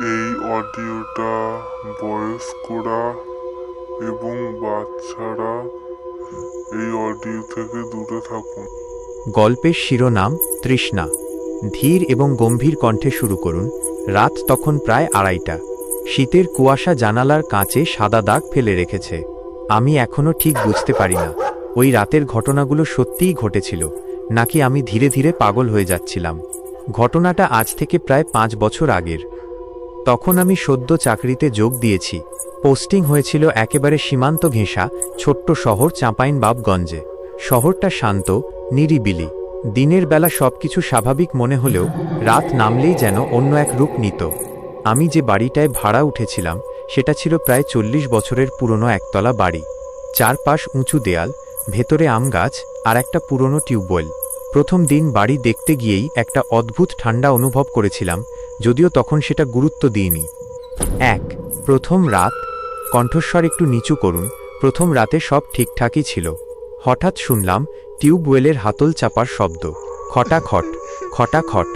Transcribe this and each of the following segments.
এই অডিওটা বয়স্করা এবং বাচ্চারা এই অডিও থেকে দূরে থাকুন। গল্পের শিরোনাম তৃষ্ণা। ধীর এবং গম্ভীর কণ্ঠে শুরু করুন। রাত তখন প্রায় আড়াইটা। শীতের কুয়াশা জানালার কাঁচে সাদা দাগ ফেলে রেখেছে। আমি এখনও ঠিক বুঝতে পারি না, ওই রাতের ঘটনাগুলো সত্যিই ঘটেছিল, নাকি আমি ধীরে ধীরে পাগল হয়ে যাচ্ছিলাম। ঘটনাটা আজ থেকে প্রায় পাঁচ বছর আগের। তখন আমি সদ্য চাকরিতে যোগ দিয়েছি। পোস্টিং হয়েছিল একেবারে সীমান্ত ঘেঁষা, ছোট্ট শহর চাঁপাইনবাবগঞ্জে। শহরটা শান্ত, নিরিবিলি। দিনের বেলা সবকিছু স্বাভাবিক মনে হলেও রাত নামলেই যেন অন্য এক রূপ নিত। আমি যে বাড়িটায় ভাড়া উঠেছিলাম, সেটা ছিল প্রায় চল্লিশ বছরের পুরনো একতলা বাড়ি। চারপাশ উঁচু দেয়াল, ভেতরে আম গাছ আর একটা পুরনো টিউবওয়েল। প্রথম দিন বাড়ি দেখতে গিয়েই একটা অদ্ভুত ঠান্ডা অনুভব করেছিলাম যদিও তখন সেটা গুরুত্ব দিইনি। এক, প্রথম রাত, কণ্ঠস্বর একটু নিচু করুন, প্রথম রাতে সব ঠিকঠাকই ছিল। হঠাৎ শুনলাম, টিউবওয়েলের হাতল চাপার শব্দ। খটাখট খটাখট।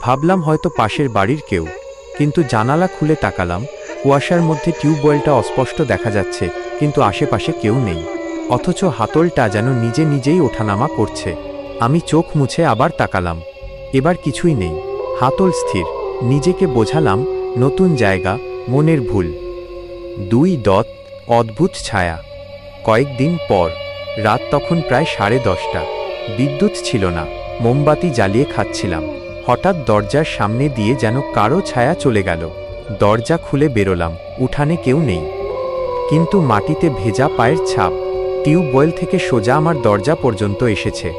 ভাবলাম হয়তো পাশের বাড়ির কেউ। কিন্তু জানালা খুলে তাকালাম, কুয়াশার মধ্যে টিউবওয়েলটা অস্পষ্ট দেখা যাচ্ছে, কিন্তু আশেপাশে কেউ নেই। অথচ হাতলটা যেন নিজে নিজেই ওঠানামা করছে। আমি চোখ মুছে আবার তাকালাম। এবার কিছুই নেই। হাতল স্থির। নিজেকে বোঝালাম নতুন জায়গা, মনের ভুল। দুই দত, অদ্ভুত ছায়া। কয়েকদিন পর, রাত তখন প্রায় সাড়ে দশটা। বিদ্যুৎ ছিল না, মোমবাতি জ্বালিয়ে খাচ্ছিলাম। হঠাৎ দরজার সামনে দিয়ে যেন কারও ছায়া চলে গেল। দরজা খুলে বেরোলাম, উঠানে কেউ নেই। কিন্তু মাটিতে ভেজা পায়ের ছাপ টিউবওয়েল থেকে সোজা আমার দরজা পর্যন্ত এসেছে।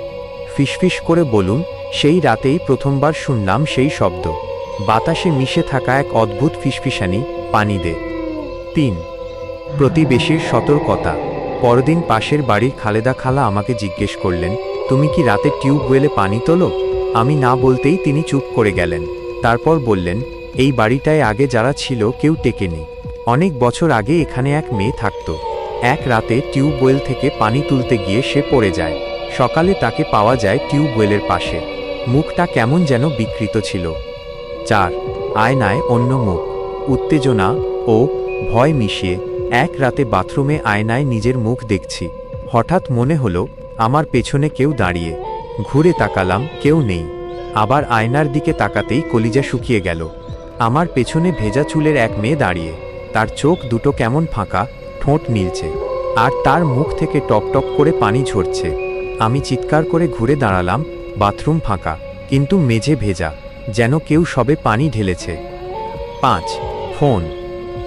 ফিসফিস করে বলুন, সেই রাতেই প্রথমবার শুনলাম সেই শব্দ। বাতাসে মিশে থাকা এক অদ্ভুত ফিসফিসানি পানি দে। তিন, প্রতিবেশীর সতর্কতা। পরদিন পাশের বাড়ির খালেদা খালা আমাকে জিজ্ঞেস করলেন, তুমি কি রাতে টিউবওয়েলে পানি তোলো? আমি না বলতেই তিনি চুপ করে গেলেন। তারপর বললেন, এই বাড়িটায় আগে যারা ছিল কেউ টেকেনি। অনেক বছর আগে এখানে এক মেয়ে থাকত। এক রাতে টিউবওয়েল থেকে পানি তুলতে গিয়ে সে পড়ে যায়। সকালে তাকে পাওয়া যায় টিউবওয়েলের পাশে। মুখটা কেমন যেন বিকৃত ছিল। চার, আয়নায় অন্য মুখ, উত্তেজনা ও ভয় মিশিয়ে এক রাতে বাথরুমে আয়নায় নিজের মুখ দেখছি। হঠাৎ মনে হলো, আমার পেছনে কেউ দাঁড়িয়ে, ঘুরে তাকালাম, কেউ নেই। আবার আয়নার দিকে তাকাতেই কলিজা শুকিয়ে গেল। আমার পেছনে ভেজা চুলের এক মেয়ে দাঁড়িয়ে, তার চোখ দুটো কেমন ফাঁকা, ঠোঁট নীলছে আর তার মুখ থেকে টপটপ করে পানি ঝরছে। আমি চিৎকার করে ঘুরে দাঁড়ালাম, বাথরুম ফাঁকা, কিন্তু মেঝে ভেজা। যেন কেউ সবে পানি ঢেলেছে। পাঁচ, ফোন,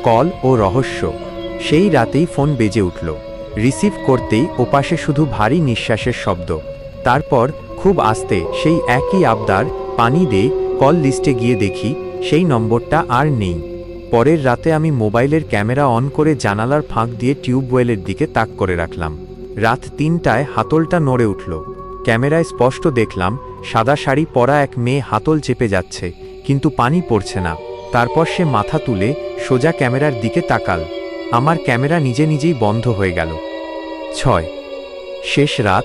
কল ও রহস্য। সেই রাতেই ফোন বেজে উঠল। রিসিভ করতেই ওপাশে শুধু ভারী নিঃশ্বাসের শব্দ। তারপর খুব আস্তে সেই একই আবদার, পানি দে, কল লিস্টে গিয়ে দেখি, সেই নম্বরটা আর নেই। পরের রাতে আমি মোবাইলের ক্যামেরা অন করে জানালার ফাঁক দিয়ে টিউবওয়েলের দিকে তাক করে রাখলাম। রাত তিনটায় হাতলটা নড়ে উঠল। ক্যামেরায় স্পষ্ট দেখলাম, সাদা শাড়ি পরা এক মেয়ে হাতল চেপে যাচ্ছে, কিন্তু পানি পড়ছে না। তারপর সে মাথা তুলে সোজা ক্যামেরার দিকে তাকাল। আমার ক্যামেরা নিজে নিজেই বন্ধ হয়ে গেল। ছয়। শেষ রাত।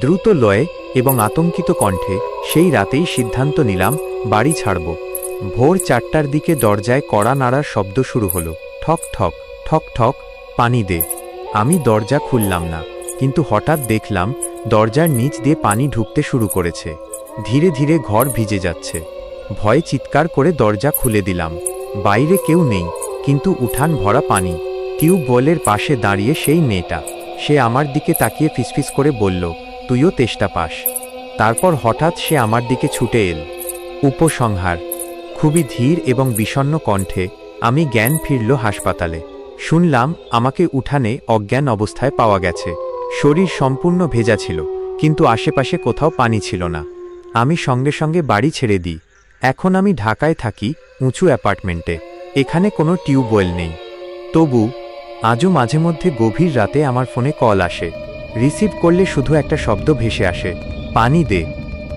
দ্রুত লয়ে এবং আতঙ্কিত কণ্ঠে সেই রাতেই সিদ্ধান্ত নিলাম, বাড়ি ছাড়ব। ভোর চারটার দিকে দরজায় কড়া নাড়ার শব্দ শুরু হলো। ঠক ঠক ঠক ঠক, পানি দে। আমি দরজা খুললাম না। কিন্তু হঠাৎ দেখলাম দরজার নিচ দিয়ে পানি ঢুকতে শুরু করেছে। ধীরে ধীরে ঘর ভিজে যাচ্ছে। ভয়ে চিৎকার করে দরজা খুলে দিলাম। বাইরে কেউ নেই, কিন্তু উঠান ভরা পানি। টিউবওয়েলের পাশে দাঁড়িয়ে সেই মেয়েটা, সে আমার দিকে তাকিয়ে ফিসফিস করে বলল, তুইও তেষ্টা পাস। তারপর হঠাৎ সে আমার দিকে ছুটে এল। উপসংহার, খুবই ধীর এবং বিষণ্ণ কণ্ঠে আমি জ্ঞান ফিরল হাসপাতালে। শুনলাম আমাকে উঠানে অজ্ঞান অবস্থায় পাওয়া গেছে। শরীর সম্পূর্ণ ভেজা ছিল, কিন্তু আশেপাশে কোথাও পানি ছিল না। আমি সঙ্গে সঙ্গে বাড়ি ছেড়ে দিই। এখন আমি ঢাকায় থাকি, উঁচু অ্যাপার্টমেন্টে। এখানে কোনো টিউবওয়েল নেই। তবু, আজও মাঝে মধ্যে গভীর রাতে আমার ফোনে কল আসে। রিসিভ করলে শুধু একটা শব্দ ভেসে আসে, পানি দে।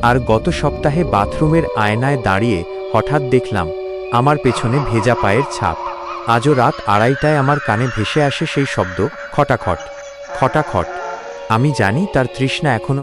আর গত সপ্তাহে বাথরুমের আয়নায় দাঁড়িয়ে হঠাৎ দেখলাম, আমার পেছনে ভেজা পায়ের ছাপ। আজও রাত আড়াইটায় আমার কানে ভেসে আসে সেই শব্দ, খটাখট খটাখট। আমি জানি তার তৃষ্ণা এখনও